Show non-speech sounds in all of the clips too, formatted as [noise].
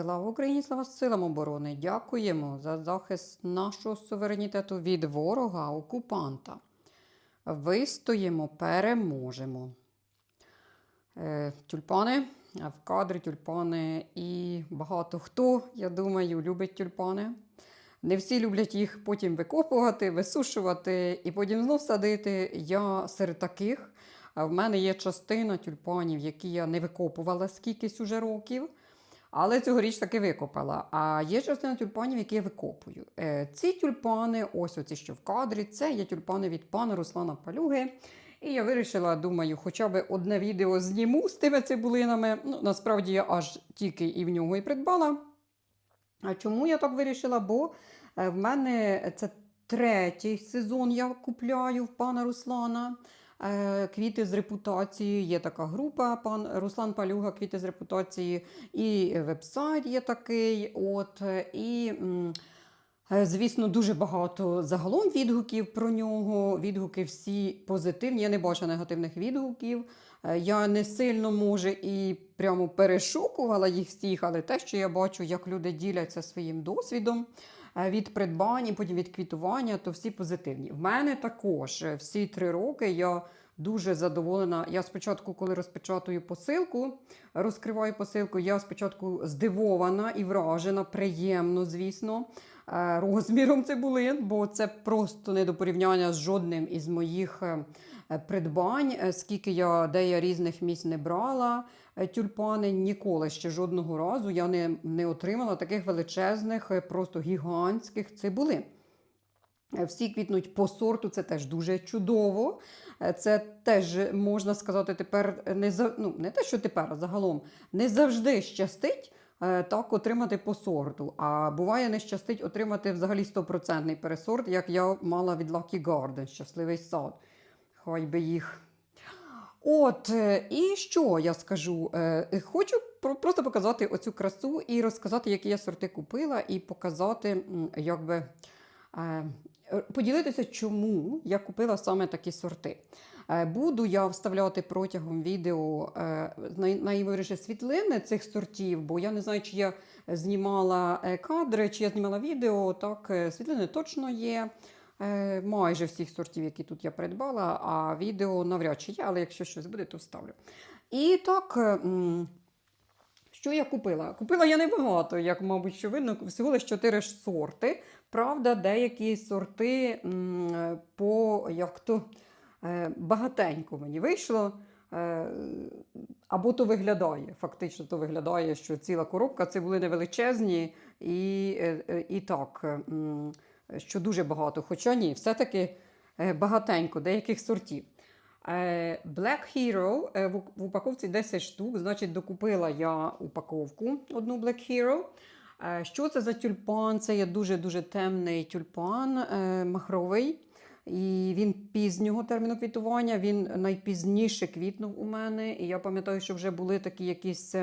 Слава Україні, слава силам оборони! Дякуємо за захист нашого суверенітету від ворога, окупанта. Вистоїмо, переможемо. Е, Тюльпани, в кадрі тюльпани і багато хто, я думаю, любить тюльпани. Не всі люблять їх потім викопувати, висушувати і потім знов садити. Я серед таких. В мене є частина тюльпанів, які я не викопувала скількись уже років. Але цьогоріч таки викопала. А є частина тюльпанів, які я викопую. Е, Ці тюльпани, ось оці, що в кадрі, це є тюльпани від пана Руслана Палюги. І я вирішила, думаю, хоча б одне відео зніму з тими цибулинами. Ну, насправді я аж тільки і в нього і придбала. А чому я так вирішила? Бо е, в мене це третій сезон я купляю в пана Руслана. Е, Квіти з репутацією. Є така група, пан Руслан Палюга, квіти з репутацією, і вебсайт є такий. От, е, і, е, звісно, дуже багато загалом відгуків про нього. Відгуки всі позитивні. Я не бачу негативних відгуків. Е, Я не сильно може і прямо перешукувала їх всіх, але те, що я бачу, як люди діляться своїм досвідом е, від придбань, потім від квітування, то всі позитивні. В мене також е, всі три роки я дуже задоволена. Я спочатку, коли розпечатую посилку, розкриваю посилку, я спочатку здивована і вражена, приємно, звісно. Розміром цибулин, бо це просто не до порівняння з жодним із моїх придбань, е, скільки я де я різних місць не брала е, тюльпани, ніколи ще жодного разу я не, не отримала таких величезних, е, просто гігантських цибулин. Е, Всі квітнуть по сорту, це теж дуже чудово. Е, Це теж можна сказати тепер не ну не те, що тепер, а загалом не завжди щастить е, так отримати по сорту. А буває не щастить отримати взагалі стопроцентний пересорт, як я мала від Lucky Garden, щасливий сад. Хай би їх. От, е, і що я скажу? Е, Хочу просто показати оцю красу і розказати, які я сорти купила, і показати, е, е, Поділитися, чому я купила саме такі сорти. Е, Буду я вставляти протягом відео е, найвиріше світлини цих сортів, бо я не знаю, чи я знімала е, кадри, чи я знімала відео. Так, е, світлини точно є. Е, Майже всіх сортів, які тут я придбала, а відео навряд чи є, але якщо щось буде, то вставлю. І так. е, що я купила? Купила я небагато, як, мабуть, що видно, всього лише 4 сорти. Правда, деякі сорти по як то е, багатенько мені вийшло. Або то виглядає, фактично то виглядає, що ціла коробка цибулини величезні і, е, е, і так, що дуже багато. Хоча ні, все-таки е, багатенько деяких сортів. Е, Black Hero е, в упаковці 10 штук, значить, докупила я упаковку одну Black Hero. Що це за тюльпан? Це є дуже-дуже темний тюльпан махровий. І він пізнього терміну квітування, він найпізніше квітнув у мене. І я пам'ятаю, що вже були такі якісь.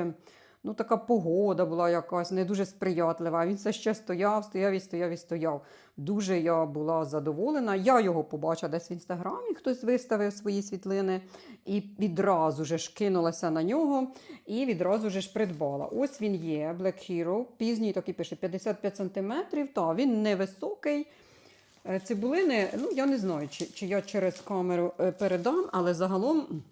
Ну, така погода була якась не дуже сприятлива. Він все ще стояв, стояв і стояв і стояв. Дуже я була задоволена. Я його побачила десь в інстаграмі, хтось виставив свої світлини, і відразу ж кинулася на нього і відразу ж придбала. Ось він є, Black Hero, пізній такий пише 55 см. Та він невисокий. Е, Цибулини, ну я не знаю, чи, чи я через камеру е, передам, але загалом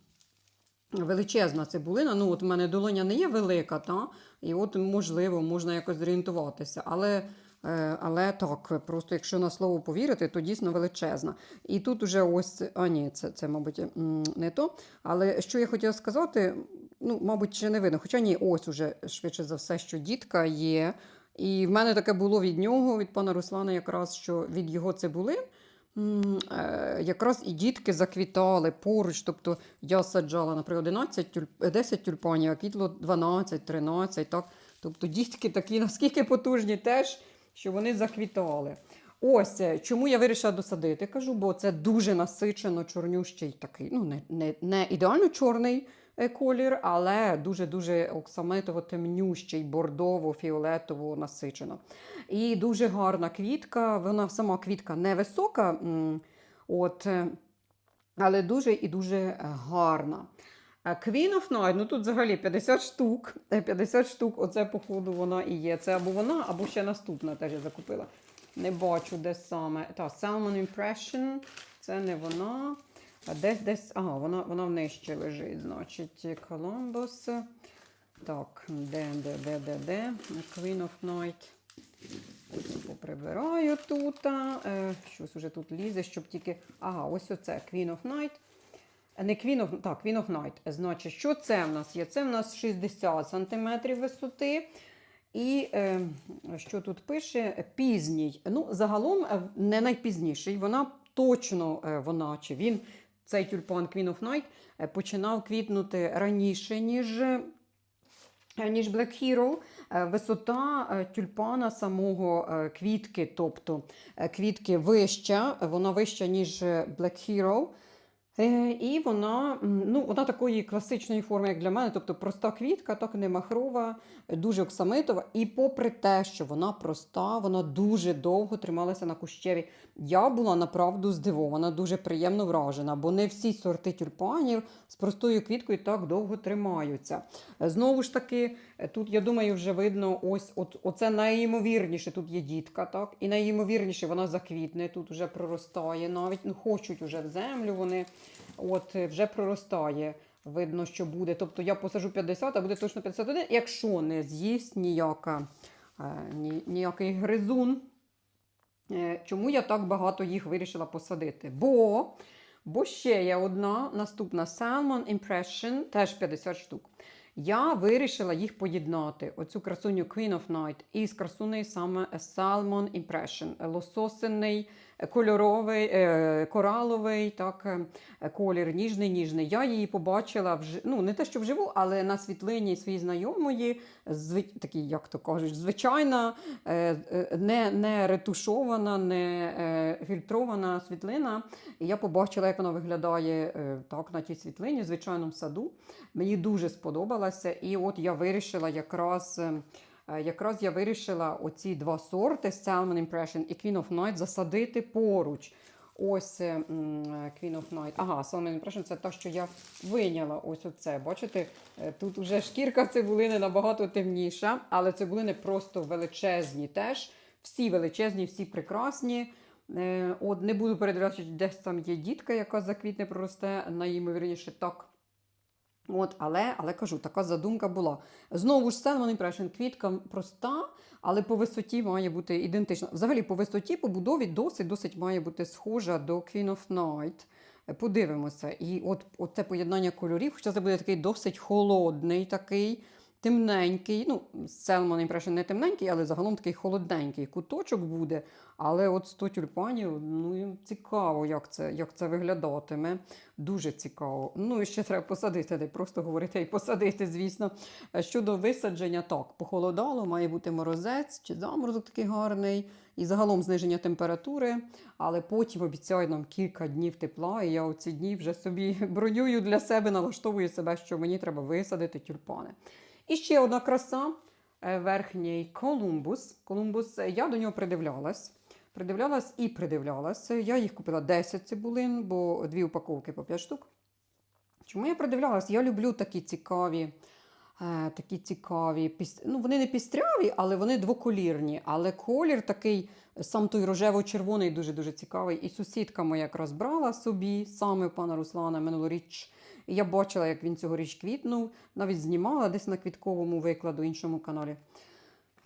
величезна цибулина. Ну, от в мене долоня не є велика, та? і от, можливо, можна якось зорієнтуватися. Але, е, але так, просто якщо на слово повірити, то дійсно величезна. І тут уже ось, а ні, це, це мабуть, не то. Але що я хотіла сказати, ну, мабуть, ще не видно. Хоча ні, ось уже швидше за все, що дітка є. І в мене таке було від нього, від пана Руслана, якраз що від його цибулин. Е, Якраз і дітки заквітали поруч. Тобто я саджала, наприклад, 11 тюль... 10 тюльпанів, а квітло 12, 13. Так? Тобто дітки такі [laughs] наскільки потужні теж, що вони заквітали. Ось е, чому я вирішила досадити. Кажу, бо це дуже насичено чорнющий такий, ну не, не, не ідеально чорний е, колір, але дуже-дуже оксамитово темнющий, бордово-фіолетово насичено. І дуже гарна квітка. Вона сама квітка невисока, от, е, але дуже і дуже е, гарна. А Queen of Night, ну тут взагалі 50 штук. Е, 50 штук, оце, походу, вона і є. Це або вона, або ще наступна теж я закупила. Не бачу, де саме. Та, Salmon Impression, це не вона. Десь десь. Ага, вона, вона нижче лежить, значить, Columbus. Так, де, де, де, де, де? Queen of Night. Поприбираю тут. Е, щось уже тут лізе, щоб тільки. Ага, ось оце Queen of Night. Не Queen of, так, Queen of Night. Значить, що це в нас є? Це в нас 60 см висоти. І е, що тут пише? Пізній. Ну, загалом е, не найпізніший. Вона точно е, вона чи він, цей тюльпан Queen of Night, е, починав квітнути раніше, ніж, е, ніж Black Hero. Е, Висота тюльпана самого квітки, тобто квітки вища, вона вища, ніж Black Hero. Е, І вона, ну, вона такої класичної форми, як для мене, тобто проста квітка, так не махрова, дуже оксамитова. І попри те, що вона проста, вона дуже довго трималася на кущеві. Я була направду здивована, дуже приємно вражена, бо не всі сорти тюльпанів з простою квіткою так довго тримаються. Е, Знову ж таки, е, тут, я думаю, вже видно, ось от, оце найімовірніше. Тут є дітка, так? І найімовірніше вона заквітне, тут вже проростає, навіть ну, хочуть уже в землю вони. От е, вже проростає. Видно, що буде. Тобто я посажу 50, а буде точно 51, якщо не з'їсть ніяка, е, ні, ніякий гризун. Е, Чому я так багато їх вирішила посадити? Бо, бо ще є одна наступна Salmon Impression, теж 50 штук. Я вирішила їх поєднати, оцю красуню Queen of Night із красунею саме Salmon Impression. Лососений, е, кольоровий, е, кораловий, так, е, колір, ніжний, ніжний. Я її побачила вже, ну не те, що вживу, але на світлині своїй знайомої, зви, такі, як то кажуть, звичайна, е, не, не ретушована, не фільтрована світлина. І я побачила, як вона виглядає так на тій світлині в звичайному саду. Мені дуже сподобалося. І от я вирішила якраз. Е, е, Якраз я вирішила оці два сорти Salmon Impression і Queen of Night засадити поруч. Ось е, Queen of Night. Ага, Salmon Impression це та, що я виняла. Ось оце. Бачите, е, тут вже шкірка цибулини набагато темніша, але цибулини просто величезні теж. Всі величезні, всі прекрасні. Е, От не буду передивлятися, десь там є дітка, яка заквітне проросте, найімовірніше так. От, але, але кажу, така задумка була. Знову ж Salmon Impression, квітка проста, але по висоті має бути ідентична. Взагалі, по висоті, по будові досить досить має бути схожа до Queen of Night. Е, Подивимося. І от, от це поєднання кольорів, хоча це буде такий досить холодний, такий темненький. Ну, Salmon Impression не темненький, але загалом такий холодненький куточок буде. Але от 100 тюльпанів, ну і цікаво, як це, як це виглядатиме. Дуже цікаво. Ну і ще треба посадити, не просто говорити, й посадити, звісно. Е, Щодо висадження, так, похолодало, має бути морозець чи заморозок такий гарний, і загалом зниження температури. Але потім обіцяю нам кілька днів тепла, і я у ці дні вже собі [laughs] бронюю для себе, налаштовую себе, що мені треба висадити тюльпани. І ще одна краса. е, Верхній Колумбус. Колумбус, е, я до нього придивлялась. Придивлялась і придивлялась. Я їх купила 10 цибулин, бо дві упаковки по 5 штук. Чому я придивлялась? Я люблю такі цікаві, е, такі цікаві, ну вони не пістряві, але вони двоколірні. Але колір такий, сам той рожево-червоний, дуже-дуже цікавий. І сусідка моя якраз брала собі саме пана Руслана минулоріч. І я бачила, як він цьогоріч квітнув, навіть знімала десь на квітковому викладу іншому каналі.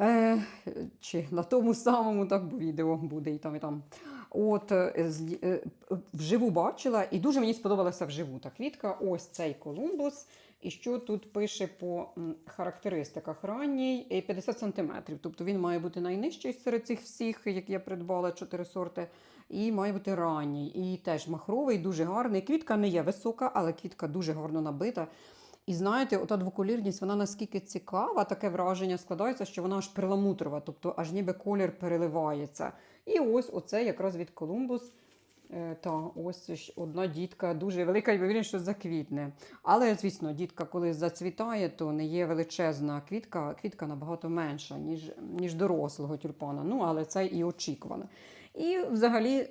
Е, чи на тому самому, так, відео буде і там, і там. От е, е, вживу бачила, і дуже мені сподобалася вживу та квітка. Ось цей Колумбус. І що тут пише по характеристиках ранній е, 50 см. Тобто він має бути найнижчий серед цих всіх, які я придбала, чотири сорти, і має бути ранній. І теж махровий, дуже гарний. Квітка не є висока, але квітка дуже гарно набита. І знаєте, ота двоколірність, вона наскільки цікава, таке враження складається, що вона аж перламутрова, тобто аж ніби колір переливається. І ось оце якраз від Колумбус. Е, Та ось одна дітка дуже велика, ймовірність, що заквітне. Але, звісно, дітка, коли зацвітає, то не є величезна квітка, квітка набагато менша, ніж, ніж дорослого тюльпана. Ну, але це і очікувано. І взагалі,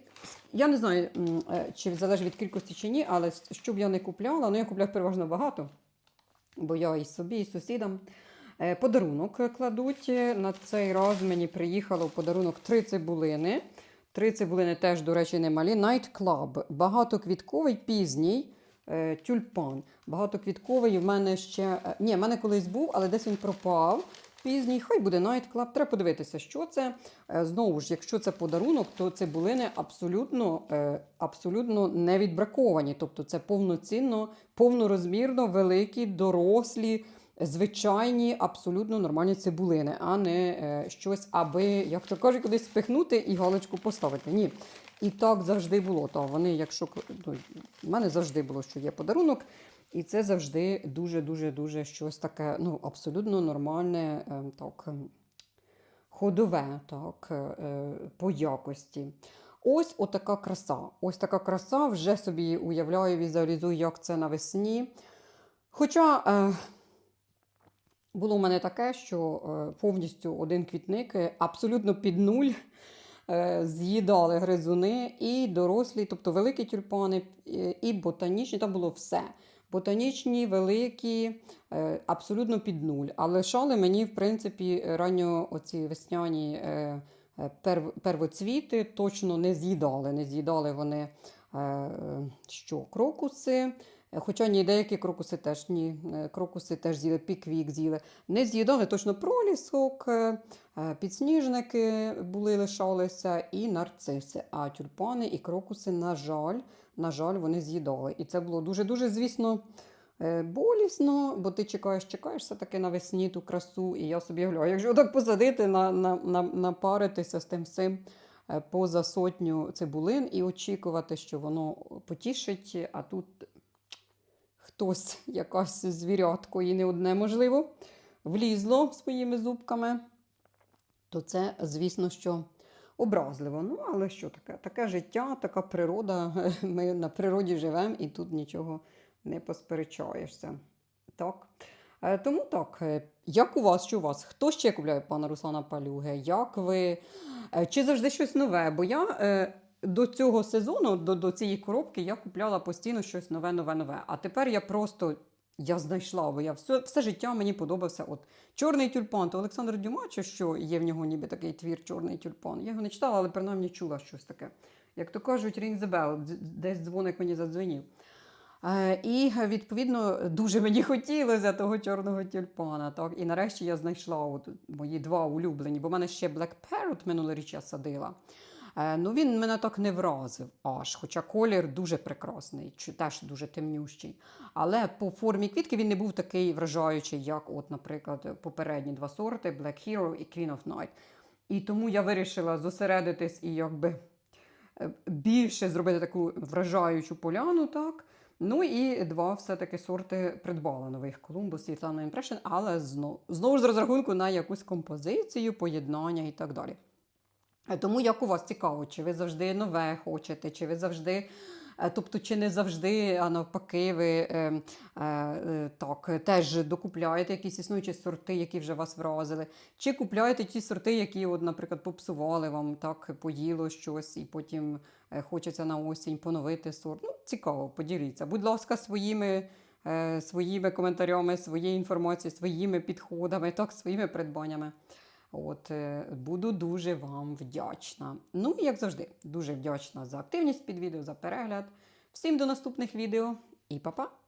я не знаю, е, чи залежить від кількості чи ні, але що б я не купляла, ну я купляю переважно багато, бо я і собі, і сусідам. Е, Подарунок кладуть. На цей раз мені приїхало в подарунок три цибулини. Три цибулини теж, до речі, немалі. Night Club. Багатоквітковий пізній е, тюльпан. Багатоквітковий в мене ще. Ні, в мене колись був, але десь він пропав. Пізній, хай буде Night Club. Треба подивитися, що це. Е, Знову ж, якщо це подарунок, то цибулини абсолютно, е, абсолютно не відбраковані. Тобто це повноцінно, повнорозмірно, великі, дорослі, звичайні, абсолютно нормальні цибулини, а не е, щось, аби, як то кажуть, кудись спихнути і галочку поставити. Ні. І так завжди було. Та вони, якщо ну, в мене завжди було, що є подарунок, і це завжди дуже, дуже, дуже щось таке, ну абсолютно нормальне, е, так, ем, ходове, так, е, по якості. Ось отака краса. Ось така краса, вже собі уявляю, візуалізую, як це навесні. Хоча е, було в мене таке, що е, повністю один квітник е, абсолютно під нуль е, з'їдали гризуни і дорослі, тобто великі тюльпани, е, і ботанічні, там було все. Ботанічні, великі, е, абсолютно під нуль. А лишали мені, в принципі, ранньо оці весняні е, е, первоцвіти точно не з'їдали. Не з'їдали вони що, крокуси. Е, Хоча ні, деякі крокуси теж ні. Е, Крокуси теж з'їли, піквік з'їли. Не з'їдали точно пролісок, е, підсніжники були, лишалися, і нарциси. А тюльпани і крокуси, на жаль, на жаль, вони з'їдали. І це було дуже-дуже, звісно, болісно, бо ти чекаєш, чекаєш все-таки навесні ту красу. І я собі говорю, а якщо так посадити, на, на, на, напаритися з тим всім поза сотню цибулин і очікувати, що воно потішить, а тут хтось, якась звірятко, і не одне, можливо, влізло своїми зубками, то це, звісно, що образливо. Ну, але що таке? Таке життя, така природа. [laughs] Ми на природі живемо і тут нічого не посперечаєшся. Так. Е, Тому так, е, як у вас, що у вас? Хто ще купляє пана Руслана Палюги? Як ви? Е, Чи завжди щось нове? Бо я до цього сезону, до, до цієї коробки, я купляла постійно щось нове, нове, нове. А тепер я просто я знайшла, бо я все, все життя мені подобався. От чорний тюльпан, то Олександр Дюма, чи що є в нього ніби такий твір Чорний тюльпан. Я його не читала, але принаймні чула щось таке. Як то кажуть, ring the десь дзвоник мені задзвенів. Е, І відповідно дуже мені хотілося того чорного тюльпана. Так? І нарешті я знайшла от мої два улюблені, бо в мене ще Black Parrot минулоріч я садила. Е, Ну, він мене так не вразив аж, хоча колір дуже прекрасний, теж дуже темнющий. Але по формі квітки він не був такий вражаючий, як, от, наприклад, попередні два сорти Black Hero і Queen of Night. І тому я вирішила зосередитись і якби е, більше зробити таку вражаючу поляну, так. Ну і два все-таки сорти придбала нових Columbus і Impression, але знов, знову ж з розрахунку на якусь композицію, поєднання і так далі. Е, Тому як у вас цікаво, чи ви завжди нове хочете, чи ви завжди. е, Тобто, чи не завжди, а навпаки, ви е, е, е, так, теж докупляєте якісь існуючі сорти, які вже вас вразили, чи купляєте ті сорти, які, от, наприклад, попсували вам, так, поїло щось, і потім хочеться на осінь поновити сорт. Ну, цікаво, поділіться. Будь ласка, своїми, е, своїми коментарями, своєю інформацією, своїми підходами, так, своїми придбаннями. От, е, буду дуже вам вдячна. Ну, як завжди, дуже вдячна за активність під відео, за перегляд. Всім до наступних відео і па-па!